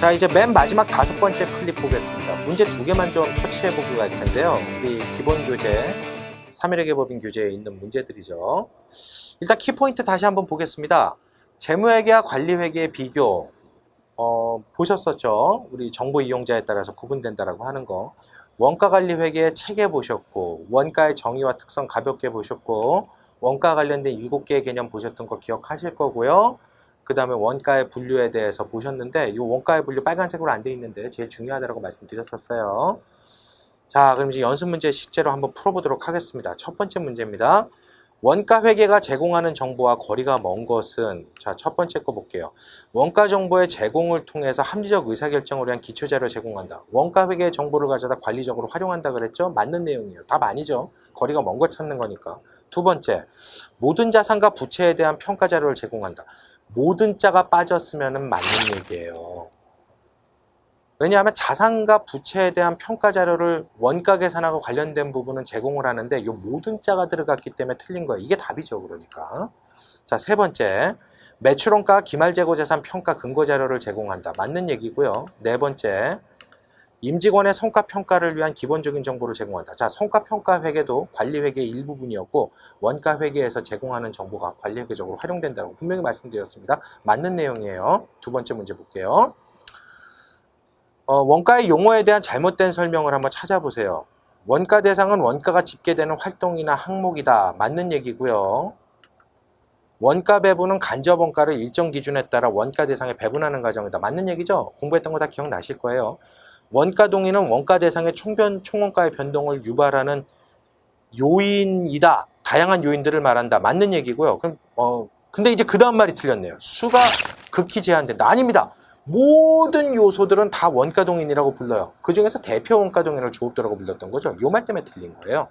자 이제 맨 마지막 다섯 번째 클립 보겠습니다. 문제 두 개만 좀 터치해 보고 갈 텐데요. 우리 기본 교재 3일의 법인 교재에 있는 문제들이죠. 일단 키포인트 다시 한번 보겠습니다. 재무회계와 관리회계의 비교 어, 보셨었죠? 우리 정보 이용자에 따라서 구분된다라고 하는 거. 원가관리회계의 체계 보셨고 원가의 정의와 특성 가볍게 보셨고 원가 관련된 7개의 개념 보셨던 거 기억하실 거고요. 그 다음에 원가의 분류에 대해서 보셨는데 이 원가의 분류 빨간색으로 안 돼 있는데 제일 중요하다고 말씀드렸었어요. 자 그럼 이제 연습 문제 실제로 한번 풀어보도록 하겠습니다. 첫 번째 문제입니다. 원가 회계가 제공하는 정보와 거리가 먼 것은 자 첫 번째 거 볼게요. 원가 정보의 제공을 통해서 합리적 의사결정을 위한 기초자료 제공한다. 원가 회계의 정보를 가져다 관리적으로 활용한다 그랬죠? 맞는 내용이에요. 답 아니죠. 거리가 먼 거 찾는 거니까. 두 번째, 모든 자산과 부채에 대한 평가 자료를 제공한다. 모든 자가 빠졌으면 맞는 얘기예요. 왜냐하면 자산과 부채에 대한 평가 자료를 원가 계산하고 관련된 부분은 제공을 하는데 이 모든 자가 들어갔기 때문에 틀린 거예요. 이게 답이죠. 그러니까. 자, 세 번째. 매출원가 기말재고자산 평가 근거 자료를 제공한다. 맞는 얘기고요. 네 번째. 임직원의 성과 평가를 위한 기본적인 정보를 제공한다. 자, 성과 평가 회계도 관리 회계의 일부분이었고 원가 회계에서 제공하는 정보가 관리 회계적으로 활용된다고 분명히 말씀드렸습니다. 맞는 내용이에요. 두 번째 문제 볼게요. 어, 원가의 용어에 대한 잘못된 설명을 한번 찾아보세요. 원가 대상은 원가가 집계되는 활동이나 항목이다. 맞는 얘기고요. 원가 배분은 간접 원가를 일정 기준에 따라 원가 대상에 배분하는 과정이다. 맞는 얘기죠? 공부했던 거 다 기억나실 거예요. 원가 동의는 원가 대상의 총변, 총원가의 변동을 유발하는 요인이다. 다양한 요인들을 말한다. 맞는 얘기고요. 그럼, 어, 근데 이제 그 다음 말이 틀렸네요. 수가 극히 제한된다. 아닙니다. 모든 요소들은 다 원가 동인이라고 불러요. 그 중에서 대표 원가 동인을 조업도라고 불렀던 거죠. 요 말 때문에 틀린 거예요.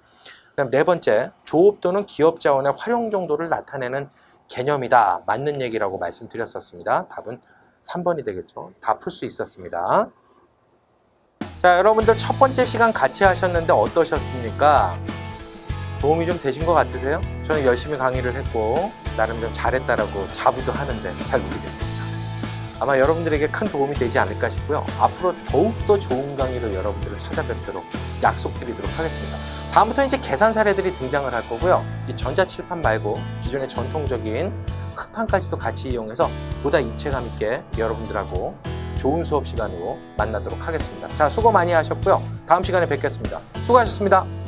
그다음 네 번째, 조업도는 기업 자원의 활용 정도를 나타내는 개념이다. 맞는 얘기라고 말씀드렸었습니다. 답은 3번이 되겠죠. 다 풀 수 있었습니다. 자, 여러분들 첫 번째 시간 같이 하셨는데 어떠셨습니까? 도움이 좀 되신 것 같으세요? 저는 열심히 강의를 했고 나름 좀 잘했다라고 자부도 하는데 잘 모르겠습니다. 아마 여러분들에게 큰 도움이 되지 않을까 싶고요. 앞으로 더욱더 좋은 강의로 여러분들을 찾아뵙도록 약속드리도록 하겠습니다. 다음부터 이제 계산 사례들이 등장을 할 거고요. 이 전자칠판 말고 기존의 전통적인 흑판까지도 같이 이용해서 보다 입체감 있게 여러분들하고 좋은 수업 시간으로 만나도록 하겠습니다. 자, 수고 많이 하셨고요. 다음 시간에 뵙겠습니다. 수고하셨습니다.